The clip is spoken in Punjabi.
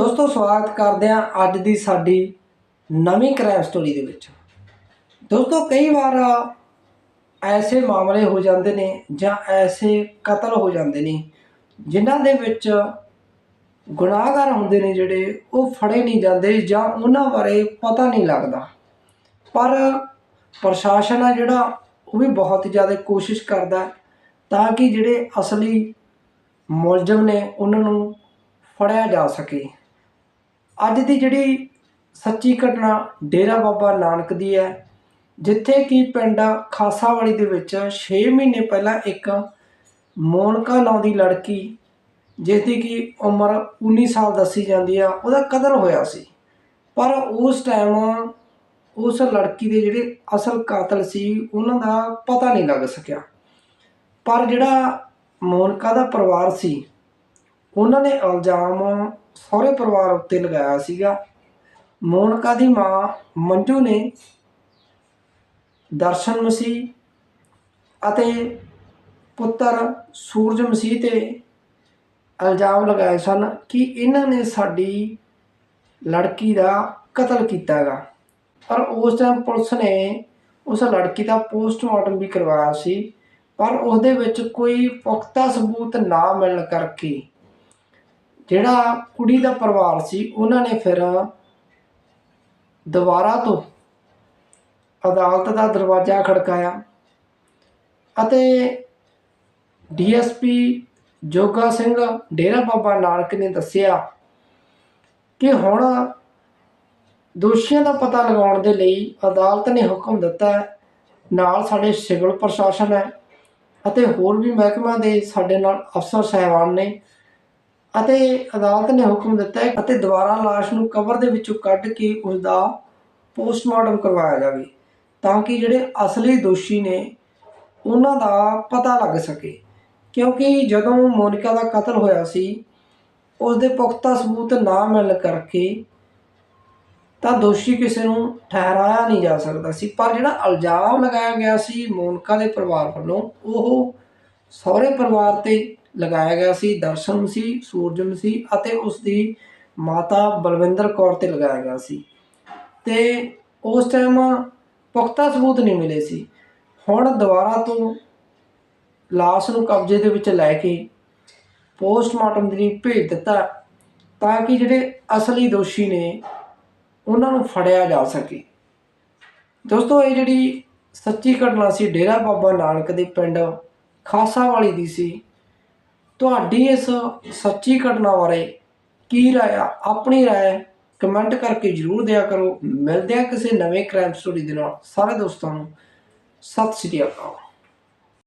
ਦੋਸਤੋ, ਸਵਾਗਤ ਕਰਦੇ ਹਾਂ ਅੱਜ ਦੀ ਸਾਡੀ ਨਵੀਂ ਕ੍ਰਾਈਮ ਸਟੋਰੀ ਦੇ ਵਿੱਚ। ਦੋਸਤੋ, ਕਈ ਵਾਰ ਐਸੇ ਮਾਮਲੇ ਹੋ ਜਾਂਦੇ ਨੇ ਜਾਂ ਐਸੇ ਕਤਲ ਹੋ ਜਾਂਦੇ ਨੇ, ਜਿਨ੍ਹਾਂ ਦੇ ਵਿੱਚ ਗੁਨਾਹਗਾਰ ਹੁੰਦੇ ਨੇ ਜਿਹੜੇ, ਉਹ ਫੜੇ ਨਹੀਂ ਜਾਂਦੇ ਜਾਂ ਉਹਨਾਂ ਬਾਰੇ ਪਤਾ ਨਹੀਂ ਲੱਗਦਾ। ਪਰ ਪ੍ਰਸ਼ਾਸਨ ਆ ਜਿਹੜਾ, ਉਹ ਵੀ ਬਹੁਤ ਜ਼ਿਆਦਾ ਕੋਸ਼ਿਸ਼ ਕਰਦਾ ਤਾਂ ਕਿ ਜਿਹੜੇ ਅਸਲੀ ਮੁਲਜ਼ਮ ਨੇ, ਉਹਨਾਂ ਨੂੰ ਫੜਿਆ ਜਾ ਸਕੇ। ਅੱਜ ਦੀ ਜਿਹੜੀ ਸੱਚੀ ਘਟਨਾ ਡੇਰਾ ਬਾਬਾ ਨਾਨਕ ਦੀ ਹੈ, ਜਿੱਥੇ ਕਿ ਪਿੰਡ ਖਾਸਾਵਾਲੀ ਦੇ ਵਿੱਚ 6 ਮਹੀਨੇ ਪਹਿਲਾਂ ਇੱਕ ਮੋਨਕਾ ਨਾਂ ਦੀ ਲੜਕੀ ਜਿਸ ਦੀ ਕਿ ਉਮਰ 19 ਸਾਲ ਦੱਸੀ ਜਾਂਦੀ ਆ, ਉਹਦਾ ਕਤਲ ਹੋਇਆ ਸੀ। ਪਰ ਉਸ ਟਾਈਮ ਉਸ ਲੜਕੀ ਦੇ ਜਿਹੜੇ ਅਸਲ ਕਾਤਲ ਸੀ, ਉਹਨਾਂ ਦਾ ਪਤਾ ਨਹੀਂ ਲੱਗ ਸਕਿਆ। ਪਰ ਜਿਹੜਾ ਮੋਨਕਾ ਦਾ ਪਰਿਵਾਰ ਸੀ, ਉਹਨਾਂ ਨੇ ਇਲਜ਼ਾਮ ਸਹੁਰੇ ਪਰਿਵਾਰ ਉੱਤੇ ਲਗਾਇਆ ਸੀਗਾ। ਮੋਨਕਾ ਦੀ ਮਾਂ ਮੰਜੂ ਨੇ ਦਰਸ਼ਨ ਮਸੀਹ ਅਤੇ ਪੁੱਤਰ ਸੂਰਜ ਮਸੀਹ ਤੇ ਇਲਜ਼ਾਮ ਲਗਾਏ ਸਨ ਕਿ ਇਹਨਾਂ ਨੇ ਸਾਡੀ ਲੜਕੀ ਦਾ ਕਤਲ ਕੀਤਾ ਹੈਗਾ ਪਰ ਉਸ ਟਾਈਮ ਪੁਲਿਸ ਨੇ ਉਸ ਲੜਕੀ ਦਾ ਪੋਸਟਮਾਰਟਮ ਵੀ ਕਰਵਾਇਆ ਸੀ, ਪਰ ਉਹਦੇ ਵਿੱਚ ਕੋਈ ਪੁਖਤਾ ਸਬੂਤ ਨਾ ਮਿਲਣ ਕਰਕੇ ਜਿਹੜਾ ਕੁੜੀ ਦਾ ਪਰਿਵਾਰ ਸੀ, ਉਹਨਾਂ ਨੇ ਫਿਰ ਦੁਬਾਰਾ ਤੋਂ ਅਦਾਲਤ ਦਾ ਦਰਵਾਜ਼ਾ ਖੜਕਾਇਆ ਅਤੇ ਡੀਐਸਪੀ ਜੋਗਾ ਸਿੰਘ ਡੇਰਾ ਬਾਬਾ ਨਾਨਕ ਨੇ ਦੱਸਿਆ ਕਿ ਹੁਣ ਦੋਸ਼ੀਆਂ ਦਾ ਪਤਾ ਲਗਾਉਣ ਦੇ ਲਈ ਅਦਾਲਤ ਨੇ ਹੁਕਮ ਦਿੱਤਾ ਨਾਲ ਸਾਡੇ ਸਿਵਲ ਪ੍ਰਸ਼ਾਸਨ ਹੈ ਅਤੇ ਹੋਰ ਵੀ ਮਹਿਕਮਾ ਦੇ ਸਾਡੇ ਨਾਲ ਅਫਸਰ ਸਹਿਬਾਨ ਨੇ ਅਤੇ ਅਦਾਲਤ ਨੇ ਹੁਕਮ ਦਿੱਤਾ ਹੈ ਅਤੇ ਦੁਬਾਰਾ ਲਾਸ਼ ਨੂੰ ਕਬਰ ਦੇ ਵਿੱਚੋਂ ਕੱਢ ਕੇ ਉਸ ਦਾ ਪੋਸਟਮਾਰਟਮ ਕਰਵਾਇਆ ਜਾਵੇ ਤਾਂ ਕਿ ਜਿਹੜੇ ਅਸਲੀ ਦੋਸ਼ੀ ਨੇ ਉਹਨਾਂ ਦਾ ਪਤਾ ਲੱਗ ਸਕੇ। ਕਿਉਂਕਿ ਜਦੋਂ ਮੋਨਿਕਾ ਦਾ ਕਤਲ ਹੋਇਆ ਸੀ ਉਸ ਦੇ ਪੁਖਤਾ ਸਬੂਤ ਨਾ ਮਿਲਣ ਕਰਕੇ ਤਾਂ ਦੋਸ਼ੀ ਕਿਸੇ ਨੂੰ ਠਹਿਰਾਇਆ ਨਹੀਂ ਜਾ ਸਕਦਾ ਸੀ। ਪਰ ਜਿਹੜਾ ਇਲਜ਼ਾਮ ਲਗਾਇਆ ਗਿਆ ਸੀ ਮੋਨਕਾ ਦੇ ਪਰਿਵਾਰ ਵੱਲੋਂ, ਉਹ ਸਹੁਰੇ ਪਰਿਵਾਰ ਤੇ ਲਗਾਇਆ ਗਿਆ ਸੀ, ਦਰਸ਼ਨ ਸੀ ਸੂਰਜਮ ਸੀ ਅਤੇ ਉਸ ਦੀ ਮਾਤਾ ਬਲਵਿੰਦਰ ਕੌਰ ਤੇ ਲਗਾਇਆ ਗਿਆ ਸੀ। ਤੇ ਉਸ ਟਾਈਮ ਪੁਖਤਾ ਸਬੂਤ ਨਹੀਂ ਮਿਲੇ ਸੀ। ਹੁਣ ਦੁਬਾਰਾ ਤੋਂ ਲਾਸ਼ ਨੂੰ ਕਬਜ਼ੇ ਦੇ ਵਿੱਚ ਲੈ ਕੇ ਪੋਸਟਮਾਰਟਮ ਦੇ ਲਈ ਭੇਜ ਦਿੱਤਾ ਤਾਂ ਕਿ ਜਿਹੜੇ ਅਸਲੀ ਦੋਸ਼ੀ ਨੇ ਉਹਨਾਂ ਨੂੰ ਫੜਿਆ ਜਾ ਸਕੇ। ਦੋਸਤੋ, ਇਹ ਜਿਹੜੀ ਸੱਚੀ ਘਟਨਾ ਸੀ, ਡੇਰਾ ਬਾਬਾ ਨਾਨਕ ਦੇ ਪਿੰਡ ਖਾਸਾ ਵਾਲੀ ਦੀ ਸੀ। ਤੁਹਾਡੀ ਇਸ ਸੱਚੀ ਘਟਨਾ ਬਾਰੇ ਕੀ ਰਾਏ ਆ? ਆਪਣੀ ਰਾਏ ਕਮੈਂਟ ਕਰਕੇ ਜਰੂਰ ਦਿਆ ਕਰੋ। ਮਿਲਦੇ ਆ ਕਿਸੇ ਨਵੇਂ ਕ੍ਰਾਈਮ ਸਟੋਰੀ ਦੇ ਨਾਲ। ਸਾਰੇ ਦੋਸਤਾਂ ਨੂੰ ਸਤਿ ਸ਼੍ਰੀ ਅਕਾਲ।